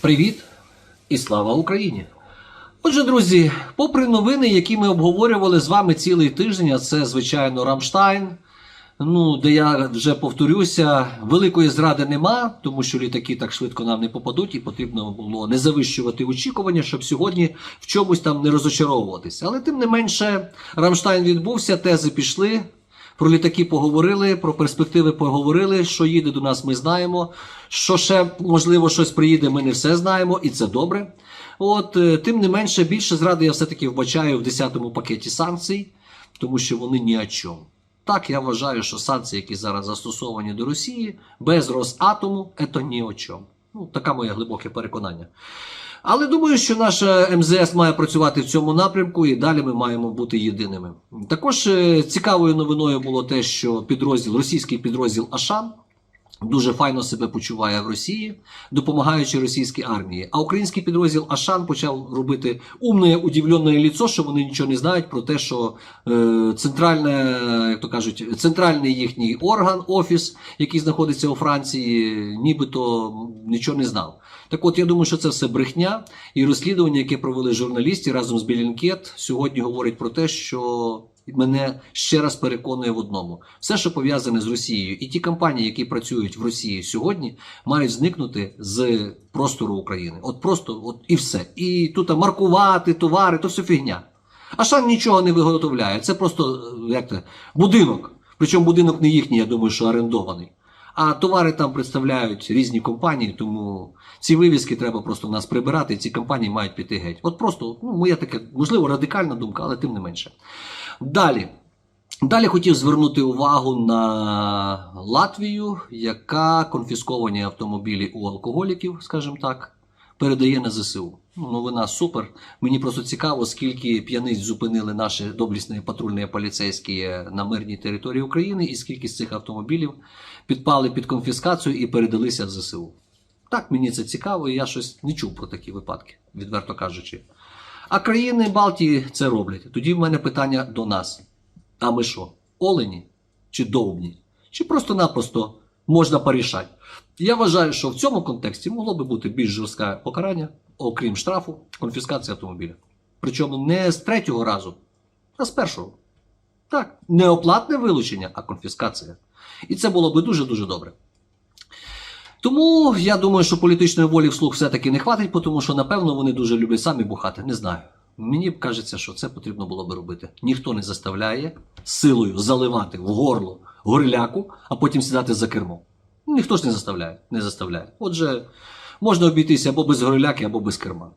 Привіт і слава Україні! Отже, друзі, попри новини, які ми обговорювали з вами цілий тиждень, а це, звичайно, Рамштайн. Ну, де я вже повторюся, великої зради нема, тому що літаки так швидко нам не попадуть, і потрібно було не завищувати очікування, щоб сьогодні в чомусь там не розочаровуватися. Але тим не менше, Рамштайн відбувся, тези пішли. Про літаки поговорили, про перспективи поговорили. Що їде до нас, ми знаємо. Що ще можливо щось приїде, ми не все знаємо, і це добре. От е, тим не менше, більше зради я все-таки вбачаю в 10-му пакеті санкцій, тому що вони ні о чому. Так, я вважаю, що санкції, які зараз застосовані до Росії, без Росатому, це ні о чому. Ну, таке моє глибоке переконання. Але думаю, що наша МЗС має працювати в цьому напрямку, і далі ми маємо бути єдиними. Також е, цікавою новиною було те, що підрозділ, російський підрозділ Ашан дуже файно себе почуває в Росії, допомагаючи російській армії. А український підрозділ Ашан почав робити умне, удивленне ліцо, що вони нічого не знають про те, що е, центральне, як то кажуть, центральний їхній орган, офіс, який знаходиться у Франції, нібито нічого не знав. Так от я думаю, що це все брехня і розслідування, яке провели журналісти разом з Білінкет, сьогодні говорить про те, що мене ще раз переконує в одному: все, що пов'язане з Росією, і ті компанії, які працюють в Росії сьогодні, мають зникнути з простору України. От просто от і все. І тут маркувати товари, то все фігня. А Шан нічого не виготовляє. Це просто е, як це, будинок. Причому будинок не їхній, я думаю, що орендований. А товари там представляють різні компанії, тому ці вивіски треба просто в нас прибирати, і ці компанії мають піти геть. От просто, ну, моя така, можливо, радикальна думка, але тим не менше. Далі. Далі хотів звернути увагу на Латвію, яка конфісковані автомобілі у алкоголіків, скажімо так, передає на ЗСУ. Ну, новина супер. Мені просто цікаво, скільки п'яниць зупинили наші доблісні патрульні поліцейські на мирній території України, і скільки з цих автомобілів підпали під конфіскацію і передалися в ЗСУ. Так, мені це цікаво, і я щось не чув про такі випадки, відверто кажучи. А країни Балтії це роблять. Тоді в мене питання до нас. А ми що? Олені чи довбні? Чи просто-напросто можна порішати? Я вважаю, що в цьому контексті могло би бути більш жорстке покарання, окрім штрафу, конфіскації автомобіля. Причому не з третього разу, а з першого. Так, не оплатне вилучення, а конфіскація. І це було би дуже-дуже добре. Тому я думаю, що політичної волі вслух все-таки не хватить, тому що, напевно, вони дуже люблять самі бухати. Не знаю. Мені кажеться, що це потрібно було би робити. Ніхто не заставляє силою заливати в горло горляку, а потім сідати за кермо. Ніхто ж не заставляє. Не заставляє. Отже, можна обійтися або без горляки, або без керма.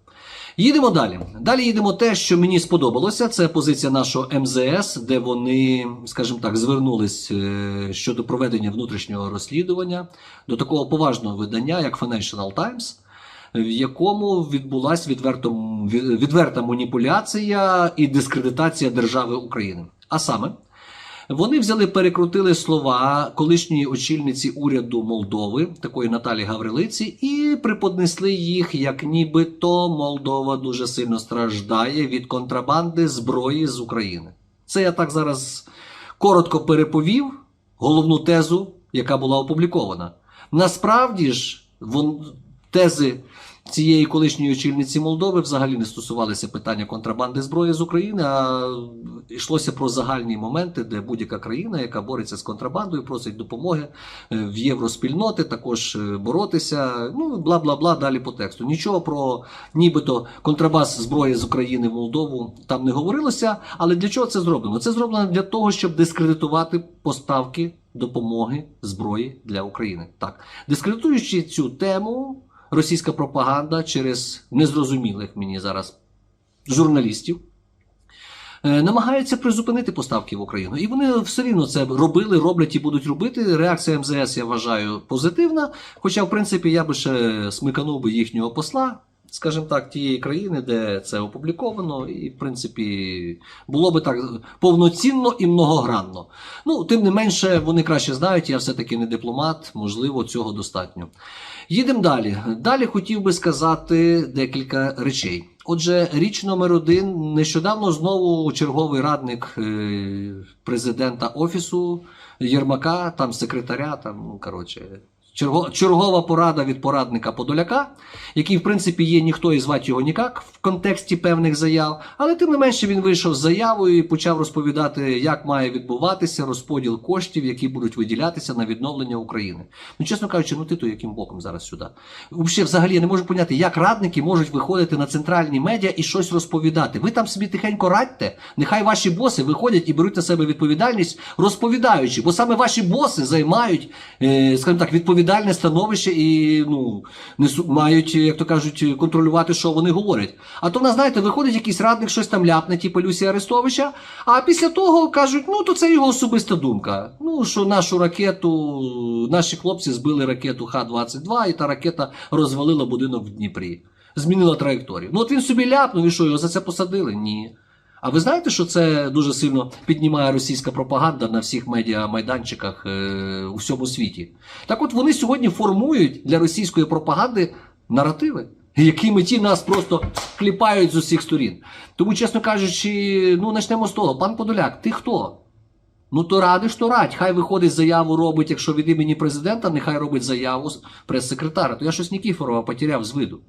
Їдемо далі. Далі їдемо те, що мені сподобалося. Це позиція нашого МЗС, де вони, скажімо так, звернулись е, щодо проведення внутрішнього розслідування до такого поважного видання, як Financial Times, в якому відбулася відверто, відверта маніпуляція і дискредитація держави України. А саме. Вони взяли, перекрутили слова колишньої очільниці уряду Молдови, такої Наталі Гаврилиці, і приподнесли їх, як нібито Молдова дуже сильно страждає від контрабанди зброї з України. Це я так зараз коротко переповів головну тезу, яка була опублікована. Насправді ж, вон, тези цієї колишньої очільниці Молдови взагалі не стосувалися питання контрабанди зброї з України, а йшлося про загальні моменти, де будь-яка країна, яка бореться з контрабандою, просить допомоги е, в євроспільноти, також е, боротися. Ну бла бла бла. Далі по тексту. Нічого про нібито контрабас зброї з України в Молдову там не говорилося. Але для чого це зроблено? Це зроблено для того, щоб дискредитувати поставки допомоги зброї для України. Так, дискредитуючи цю тему російська пропаганда через незрозумілих мені зараз журналістів. е, Намагаються призупинити поставки в Україну, і вони все рівно це робили, роблять і будуть робити. Реакція МЗС я вважаю позитивна. Хоча, в принципі, я би ще смиканув би їхнього посла, скажімо так, тієї країни, де це опубліковано, і в принципі було би так повноцінно і многогранно. Ну, тим не менше, вони краще знають, я все-таки не дипломат, можливо, цього достатньо. Їдемо далі. Далі хотів би сказати декілька речей. Отже, річ номер один. Нещодавно знову черговий радник е, президента офісу Єрмака, там секретаря, там, ну коротше, Чергова порада від порадника Подоляка, який, в принципі, є ніхто і звати його ніяк в контексті певних заяв, але тим не менше він вийшов з заявою і почав розповідати, як має відбуватися розподіл коштів, які будуть виділятися на відновлення України. Ну, чесно кажучи, ну ти то яким боком зараз сюди? Взагалі, взагалі я не можу поняти, як радники можуть виходити на центральні медіа і щось розповідати. Ви там собі тихенько радьте, нехай ваші боси виходять і беруть на себе відповідальність, розповідаючи, бо саме ваші боси займають, е, скажімо так, відповідальне становище і ну, несу, мають, як то кажуть, контролювати, що вони говорять. А то в нас, знаєте, виходить якийсь радник, щось там ляпне, типу Люсі Арестовича, а після того кажуть, ну то це його особиста думка. Ну, що нашу ракету, наші хлопці збили ракету Х-22, і та ракета розвалила будинок в Дніпрі. Змінила траєкторію. Ну от він собі ляпнув, і що його за це посадили? Ні. А ви знаєте, що це дуже сильно піднімає російська пропаганда на всіх медіамайданчиках е, у всьому світі? Так от вони сьогодні формують для російської пропаганди наративи, якими ті нас просто кліпають з усіх сторін. Тому, чесно кажучи, ну почнемо з того, пан Подоляк, ти хто? Ну то радиш, то радь. Хай виходить заяву робить, якщо від імені президента, нехай робить заяву прес-секретаря. То я щось Нікіфорова потеряв з виду.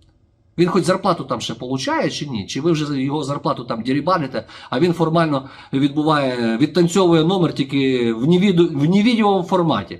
Він хоч зарплату там ще получає чи ні? Чи ви вже його зарплату там дірібаните, а він формально відбуває, відтанцьовує номер тільки в, невідімому форматі.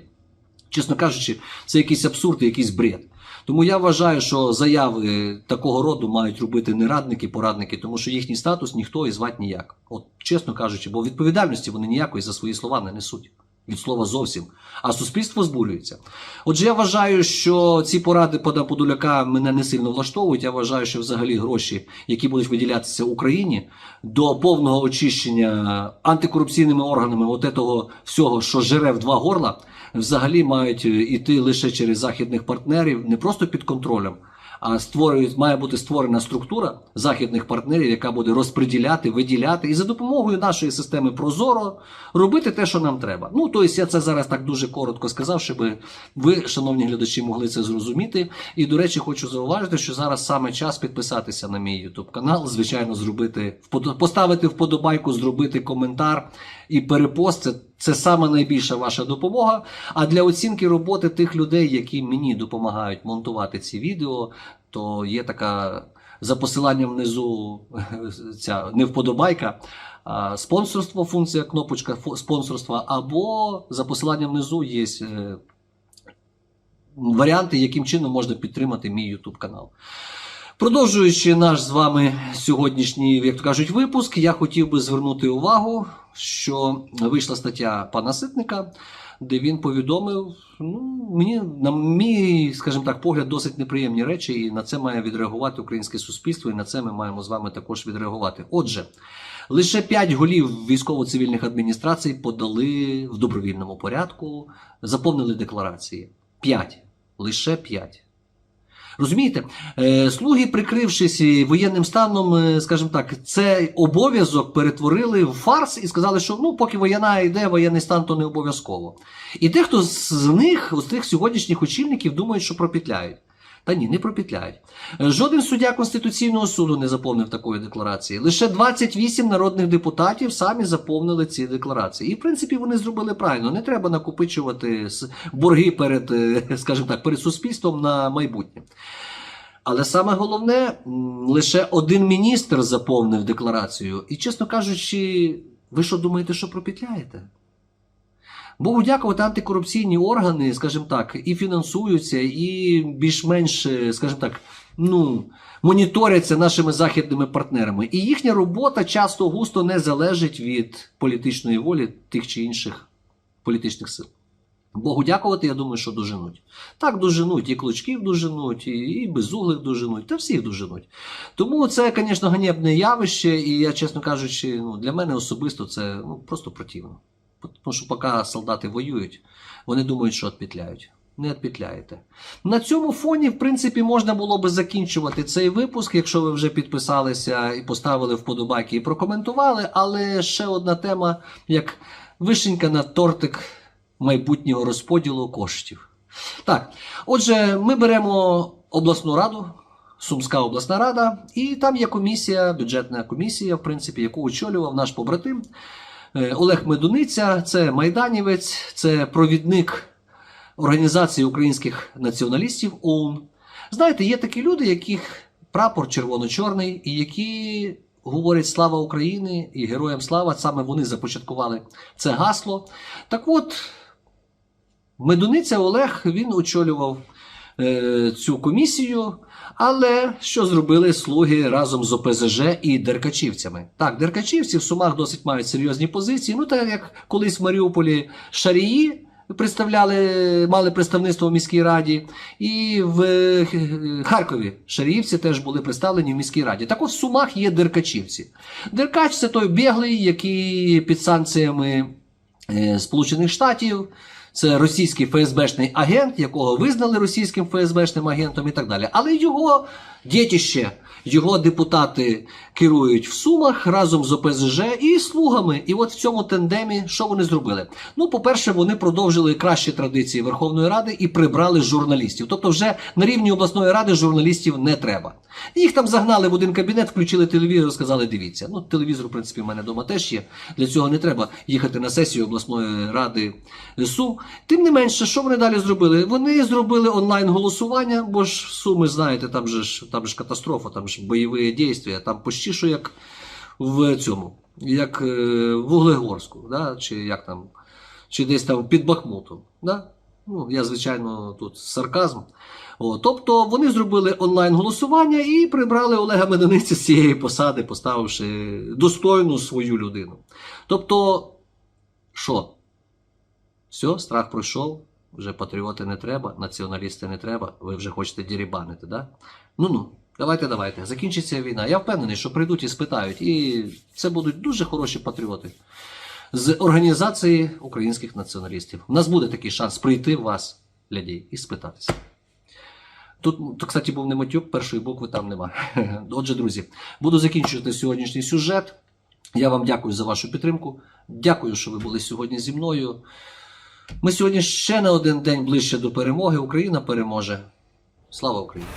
Чесно кажучи, це якийсь абсурд і якийсь бред. Тому я вважаю, що заяви такого роду мають робити не радники, порадники, тому що їхній статус ніхто і звати ніяк. От чесно кажучи, бо відповідальності вони ніякої за свої слова не несуть. Від слова зовсім. А суспільство збурюється. Отже, я вважаю, що ці поради пана Подоляка мене не сильно влаштовують. Я вважаю, що взагалі гроші, які будуть виділятися Україні до повного очищення антикорупційними органами от этого всього, що жере в два горла, взагалі мають іти лише через західних партнерів, не просто під контролем. Створюють, має бути створена структура західних партнерів, яка буде розподіляти, виділяти і за допомогою нашої системи Прозоро робити те, що нам треба. Ну тобто я це зараз так дуже коротко сказав, щоб ви, шановні глядачі, могли це зрозуміти. І до речі, хочу зауважити, що зараз саме час підписатися на мій YouTube канал. Звичайно, зробити поставити вподобайку, зробити коментар і перепост. Це, це саме найбільша ваша допомога. А для оцінки роботи тих людей, які мені допомагають монтувати ці відео, то є така за посиланням внизу ця не вподобайка, а спонсорство, функція кнопочка спонсорства, або за посиланням внизу є е, варіанти, яким чином можна підтримати мій YouTube канал. Продовжуючи наш з вами сьогоднішній, як то кажуть, випуск, я хотів би звернути увагу, що вийшла стаття пана Ситника, де він повідомив, ну, мені, на мій, скажімо так, погляд, досить неприємні речі, і на це має відреагувати українське суспільство, і на це ми маємо з вами також відреагувати. Отже, лише 5 голів військово-цивільних адміністрацій подали в добровільному порядку, заповнили декларації. 5. Лише 5. Розумієте, Е, слуги, прикрившись воєнним станом, е, скажімо так, цей обов'язок перетворили в фарс і сказали, що ну, поки воєнна йде, воєнний стан, то не обов'язково. І дехто з них, з тих сьогоднішніх очільників, думають, що пропетляють. Та ні, не пропетляють. Е, Жоден суддя Конституційного суду не заповнив такої декларації. Лише 28 народних депутатів самі заповнили ці декларації. І в принципі вони зробили правильно. Не треба накопичувати борги перед, е, скажімо так, перед суспільством на майбутнє. Але саме головне, лише один міністр заповнив декларацію. І, чесно кажучи, ви що думаєте, що пропетляєте? Богу дякувати, антикорупційні органи, скажімо так, і фінансуються, і більш-менш, е, скажімо так, ну, моніторяться нашими західними партнерами. І їхня робота часто густо не залежить від політичної волі тих чи інших політичних сил. Богу дякувати, я думаю, що доженуть. Так, доженуть, і клочків доженуть, і, безуглих доженуть, та всіх доженуть. Тому це, звісно, ганебне явище, і я, чесно кажучи, ну, для мене особисто це ну, просто противно. Тому що поки солдати воюють, вони думають, що відпетляють. Не відпетляєте. На цьому фоні, в принципі, можна було би закінчувати цей випуск, якщо ви вже підписалися і поставили вподобайки і прокоментували. Але ще одна тема, як вишенька на тортик майбутнього розподілу коштів. Так, отже, ми беремо обласну раду, Сумська обласна рада, і там є комісія, бюджетна комісія, в принципі, яку очолював наш побратим. Е, Олег Медуниця, це майданівець, це провідник Організації українських націоналістів ОУН. Знаєте, є такі люди, яких прапор червоно-чорний, і які говорять слава Україні і героям слава. Саме вони започаткували це гасло. Так от, Медуниця Олег він очолював е, цю комісію. Але що зробили слуги разом з ОПЗЖ і деркачівцями? Так, деркачівці в Сумах досить мають серйозні позиції. Ну, так як колись в Маріуполі Шарії представляли, мали представництво в міській раді, і в е, Харкові Шаріївці теж були представлені в міській раді. Так от в Сумах є деркачівці. Деркач це той біглий, який під санкціями е, Сполучених Штатів. Це російський ФСБшний агент, якого визнали російським ФСБшним агентом і так далі. Але його дітище, його депутати керують в Сумах разом з ОПЗЖ і слугами. І от в цьому тендемі що вони зробили? Ну, по-перше, вони продовжили кращі традиції Верховної Ради і прибрали журналістів. Тобто, вже на рівні обласної ради журналістів не треба. Їх там загнали в один кабінет, включили телевізор, сказали: дивіться. Ну, телевізор, в принципі, в мене вдома теж є. Для цього не треба їхати на сесію обласної ради Сум. Тим не менше, що вони далі зробили? Вони зробили онлайн голосування, бо ж Суми, знаєте, там же ж там ж катастрофа, там ж бойові дійства, там почти що як в цьому, як е, в Углегорську, да? чи як там, чи десь там під Бахмутом. Да? Ну, я, звичайно, тут сарказм. О, тобто вони зробили онлайн голосування і прибрали Олега Меданиця з цієї посади, поставивши достойну свою людину. Тобто, що? Все, страх пройшов, вже патріоти не треба, націоналісти не треба, ви вже хочете дірібанити, да? Ну ну, давайте, давайте. Закінчиться війна. Я впевнений, що прийдуть і спитають. І це будуть дуже хороші патріоти з організації українських націоналістів. У нас буде такий шанс прийти в вас, людей, і спитатися. Тут, то, кстати, був не матюк, першої букви там немає. Отже, друзі, буду закінчувати сьогоднішній сюжет. Я вам дякую за вашу підтримку. Дякую, що ви були сьогодні зі мною. Ми сьогодні ще на один день ближче до перемоги. Україна переможе. Слава Україні!